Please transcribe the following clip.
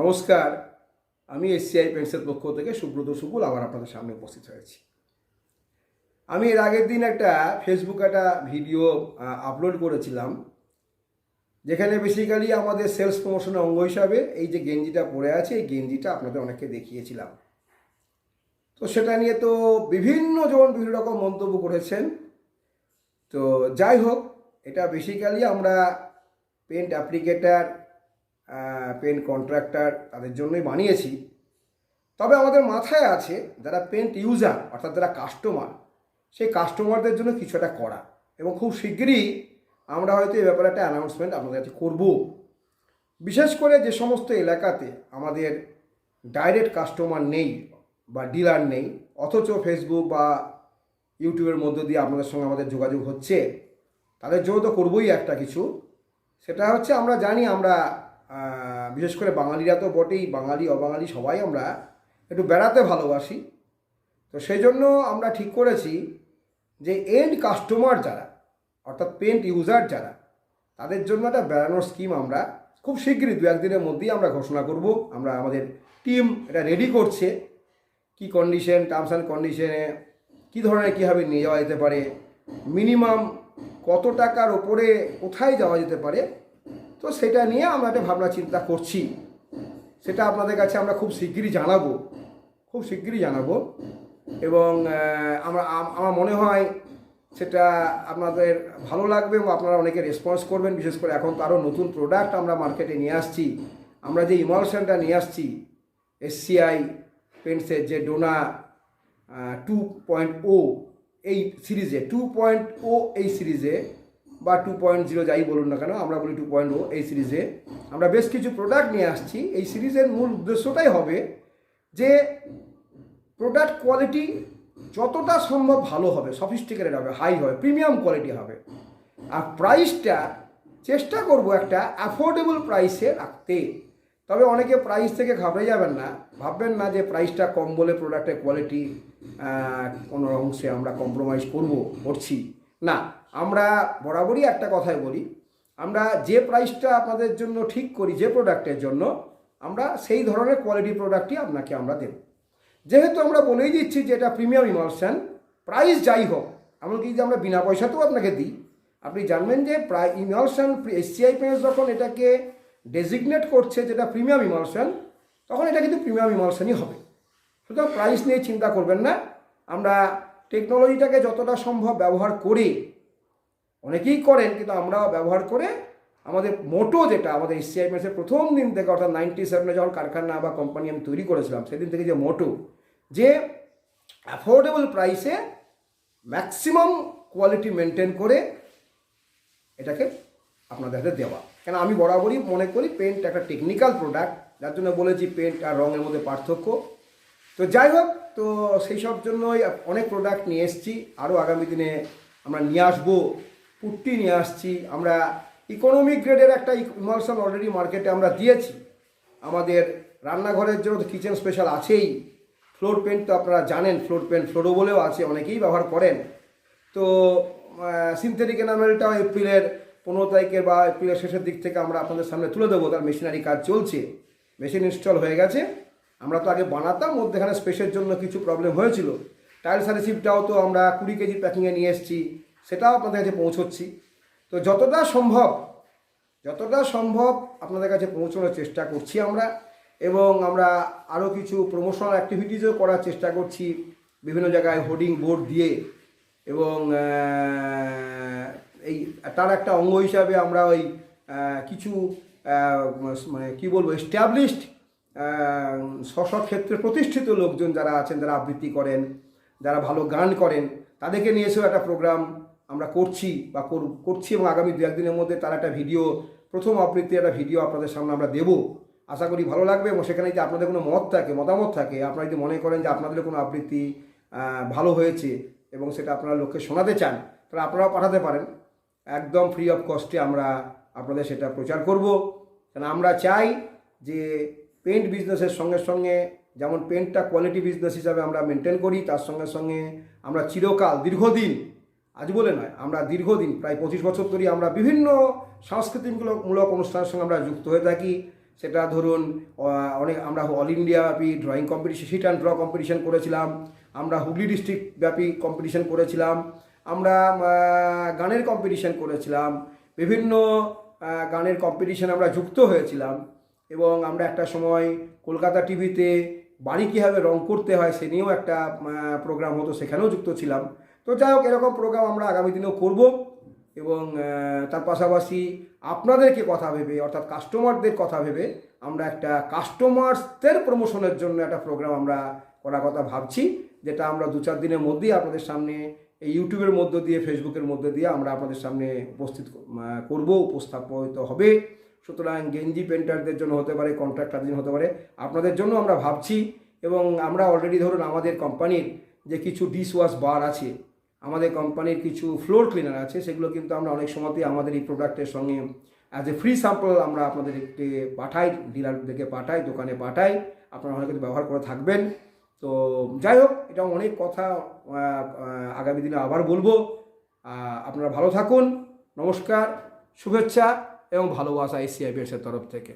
নমস্কার, আমি এসসিআই পেন্টসের পক্ষ থেকে সুব্রত শুকুল আবার আপনাদের সামনে উপস্থিত হয়েছি। আমি এর আগের দিন একটা ফেসবুক একটা ভিডিও আপলোড করেছিলাম, যেখানে বেসিক্যালি আমাদের সেলস প্রমোশনের অঙ্গ হিসাবে এই যে গেঞ্জিটা পরে আছে, এই গেঞ্জিটা আপনাদের অনেককে দেখিয়েছিলাম। তো সেটা নিয়ে তো বিভিন্ন জন বিভিন্ন রকম মন্তব্য করেছেন। তো যাই হোক, এটা বেসিক্যালি আমরা পেন্ট অ্যাপ্লিকেটার পেন্ট কন্ট্রাক্টর তাদের জন্যই বানিয়েছি। তবে আমাদের মাথায় আছে, যারা পেন্ট ইউজার অর্থাৎ যারা কাস্টমার সেই কাস্টমারদের জন্য কিছু একটা করা। এবং খুব শীঘ্রই আমরা হয়তো এই ব্যাপারে একটা অ্যানাউন্সমেন্ট আপনাদের কাছে করব। বিশেষ করে যে সমস্ত এলাকাতে আমাদের ডাইরেক্ট কাস্টমার নেই বা ডিলার নেই, অথচ ফেসবুক বা ইউটিউবের মধ্য দিয়ে আপনাদের সঙ্গে আমাদের যোগাযোগ হচ্ছে, তাদের জন্য তো করবোই একটা কিছু। সেটা হচ্ছে আমরা জানি আমরা বিশেষ করে বাঙালিরা তো বটেই, বাঙালি, অবাঙালি সবাই আমরা একটু বেড়াতে ভালোবাসি। তো সেই জন্য আমরা ঠিক করেছি যে এন্ড কাস্টমার যারা, অর্থাৎ পেন্ট ইউজার যারা, তাদের জন্য একটা বেড়ানোর স্কিম আমরা খুব শীঘ্রই দু একদিনের মধ্যেই আমরা ঘোষণা করব। আমরা আমাদের টিম এটা রেডি করছে। কি কন্ডিশন টার্মস অ্যান্ড কন্ডিশনে কী ধরনের, কীভাবে নিয়ে যাওয়া যেতে পারে? মিনিমাম কত টাকার ওপরে কোথায় যাওয়া যেতে পারে? তো সেটা নিয়ে আমরা একটা ভাবনা চিন্তা করছি। সেটা আপনাদের কাছে আমরা খুব শিগগিরই জানাব। খুব শিগগিরই জানাব। এবং আমরা আমার মনে হয় সেটা আপনাদের ভালো লাগবে এবং আপনারা অনেকে রেসপন্স করবেন। বিশেষ করে এখন তো আরও নতুন প্রোডাক্ট আমরা মার্কেটে নিয়ে আসছি। আমরা যে ইমলশনটা নিয়ে আসছি এসসিআই পেন্টসের যে ডোনা টু পয়েন্ট ও এই সিরিজে টু পয়েন্ট ও এই সিরিজে বা টু পয়েন্ট জিরো যাই বলুন না কেন, আমরা বলি টু পয়েন্ট ও এই সিরিজে আমরা বেশ কিছু প্রোডাক্ট নিয়ে আসছি। এই সিরিজের মূল উদ্দেশ্যটাই হবে যে প্রোডাক্ট কোয়ালিটি যতটা সম্ভব ভালো হবে সফিস্টিকেটেড হবে হাই হবে প্রিমিয়াম কোয়ালিটি হবে। আর প্রাইসটা চেষ্টা করব একটা অ্যাফোর্ডেবল প্রাইসে রাখতে। তবে অনেকে প্রাইস থেকে ঘাবড়ে যাবেন না। ভাববেন না যে প্রাইসটা কম বলে প্রোডাক্টের কোয়ালিটি কোনো অংশে আমরা কম্প্রোমাইজ করব, করছি। না আমরা বরাবরই একটা কথাই বলি, আমরা যে প্রাইসটা আপনাদের জন্য ঠিক করি, যে প্রোডাক্টের জন্য, আমরা সেই ধরনের কোয়ালিটি প্রোডাক্টই আপনাকে আমরা দেব। যেহেতু আমরা বলেই দিচ্ছি যে এটা প্রিমিয়াম ইমালশন প্রাইস যাই হোক, এমনকি যদি আমরা বিনা পয়সাতেও আপনাকে দিই, আপনি জানবেন যে প্রায় ইমালশন এসসিআই পেন্স যখন এটাকে ডেজিগনেট করছে যেটা প্রিমিয়াম ইমালশন তখন এটা কিন্তু প্রিমিয়াম ইমালশনই হবে। সুতরাং প্রাইস নিয়ে চিন্তা করবেন না, আমরা টেকনোলজিটাকে যতটা সম্ভব ব্যবহার করে অনেকেই করেন, কিন্তু আমরা ব্যবহার করে আমাদের মোটো যেটা, আমাদের এসিআই মেসের প্রথম দিন থেকে, অর্থাৎ নাইনটি সেভেনে যখন কারখানা বা কোম্পানি আমি তৈরি করেছিলাম, সেদিন থেকে যে মোটো, যে অ্যাফোর্ডেবল প্রাইসে ম্যাক্সিমাম কোয়ালিটি মেনটেন করে এটাকে আপনাদের হাতে দেওয়া। কেন আমি বরাবরই মনে করি পেন্ট একটা টেকনিক্যাল প্রোডাক্ট যার জন্য বলেছি পেন্ট আর রঙের মধ্যে পার্থক্য। তো যাই হোক, তো সেই সব জন্যই অনেক প্রোডাক্ট নিয়ে এসেছি, আরও আগামী দিনে আমরা নিয়ে আসব। পুট্টি নিয়ে আসছি। আমরা ইকোনমিক গ্রেডের একটা ইমালশন অলরেডি মার্কেটে আমরা দিয়েছি। আমাদের রান্নাঘরের জন্য তো কিচেন স্পেশাল আছেই। ফ্লোর পেন্ট তো আপনারা জানেন ফ্লোর পেন্ট ফ্লোরো বলেও আছে, অনেকেই ব্যবহার করেন। তো সিনথেটিক এনামেলটাও এপ্রিলের পনেরো তারিখে বা এপ্রিলের শেষের দিক থেকে আমরা আপনাদের সামনে তুলে দেবো। তার মেশিনারি কাজ চলছে। মেশিন ইনস্টল হয়ে গেছে। আমরা তো আগে বানাতাম, মধ্যেখানে স্পেসের জন্য কিছু প্রবলেম হয়েছিল। টাইলস রিসিপ্টটাও তো আমরা কুড়ি কেজি প্যাকিংয়ে নিয়ে এসেছি। সেটাও আপনাদের কাছে পৌঁছচ্ছি। তো যতটা সম্ভব যতটা সম্ভব আপনাদের কাছে পৌঁছানোর চেষ্টা করছি আমরা এবং আমরা আরও কিছু প্রমোশনাল অ্যাক্টিভিটিসও করার চেষ্টা করছি বিভিন্ন জায়গায় হোর্ডিং বোর্ড দিয়ে এবং এই তার একটা অঙ্গ হিসাবে আমরা ওই কিছু মানে কী বলব এস্টাবলিশড স্ব ক্ষেত্রে প্রতিষ্ঠিত লোকজন যারা আছেন, যারা আবৃত্তি করেন, যারা ভালো গান করেন, তাদেরকে নিয়ে এসেও একটা প্রোগ্রাম আমরা করছি বা কর- করছি এবং আগামী দু একদিনের মধ্যে তার একটা ভিডিও, প্রথম আবৃত্তি একটা ভিডিও আপনাদের সামনে আমরা দেবো। আশা করি ভালো লাগবে এবং সেখানে যদি আপনাদের কোনো মত থাকে, মতামত থাকে, আপনারা যদি মনে করেন যে আপনাদের কোনো আবৃত্তি ভালো হয়েছে এবং সেটা আপনারা লোককে শোনাতে চান, তাহলে আপনারাও পাঠাতে পারেন। একদম ফ্রি অফ কস্টে আমরা আপনাদের সেটা প্রচার করব। কারণ আমরা চাই যে পেন্ট বিজনেসের সঙ্গে সঙ্গে, যেমন পেন্টটা কোয়ালিটি বিজনেস হিসাবে আমরা মেনটেন করি, তার সঙ্গে সঙ্গে আমরা চিরকাল, দীর্ঘদিন আজ বলে নয়, আমরা দীর্ঘদিন, প্রায় পঁচিশ বছর ধরে আমরা বিভিন্ন সাংস্কৃতিকমূলক মূলক অনুষ্ঠানের সঙ্গে আমরা যুক্ত হয়ে থাকি। সেটা ধরুন অনেক আমরা অল ইন্ডিয়া ব্যাপী drawing competition hit and draw competition করেছিলাম। আমরা হুগলি ডিস্ট্রিক্ট ব্যাপী কম্পিটিশন করেছিলাম। আমরা গানের কম্পিটিশন করেছিলাম। বিভিন্ন গানের কম্পিটিশন আমরা যুক্ত হয়েছিলাম। এবং আমরা একটা সময় কলকাতা টিভিতে বাড়ি কীভাবে রং করতে হয়, সে নিয়েও একটা প্রোগ্রাম হতো, সেখানেও যুক্ত ছিলাম। তো যাই হোক, এরকম প্রোগ্রাম আমরা আগামী দিনেও করব এবং তার পাশাপাশি আপনাদেরকে কথা ভেবে, অর্থাৎ কাস্টমারদের কথা ভেবে আমরা একটা কাস্টমার্সদের প্রমোশনের জন্য একটা প্রোগ্রাম আমরা করার কথা ভাবছি, যেটা আমরা দু চার দিনের মধ্যেই আপনাদের সামনে এই ইউটিউবের মধ্য দিয়ে ফেসবুকের মধ্য দিয়ে আমরা আপনাদের সামনে উপস্থিত করব, উপস্থাপিত হবে। সুতরাং গেঞ্জি পেন্টারদের জন্য হতে পারে কন্ট্রাক্টারদের জন্য হতে পারে, আপনাদের জন্য আমরা ভাবছি এবং আমরা অলরেডি ধরুন আমাদের কোম্পানির যে কিছু ডিশ ওয়াশ বার আছে আমাদের কোম্পানির কিছু ফ্লোর ক্লিনার আছে, সেগুলো কিন্তু আমরা অনেক সময়তেই আমাদের এই প্রোডাক্টের সঙ্গে অ্যাজ এ ফ্রি স্যাম্পল আমরা আপনাদেরকে পাঠাই ডিলারদেরকে পাঠাই, দোকানে পাঠাই, আপনারা অনেক ব্যবহার করে থাকবেন। তো যাই হোক, এটা অনেক কথা আগামী দিনে আবার বলব। আপনারা ভালো থাকুন, নমস্কার, শুভেচ্ছা এবং ভালোবাসা এসিআই তরফ থেকে।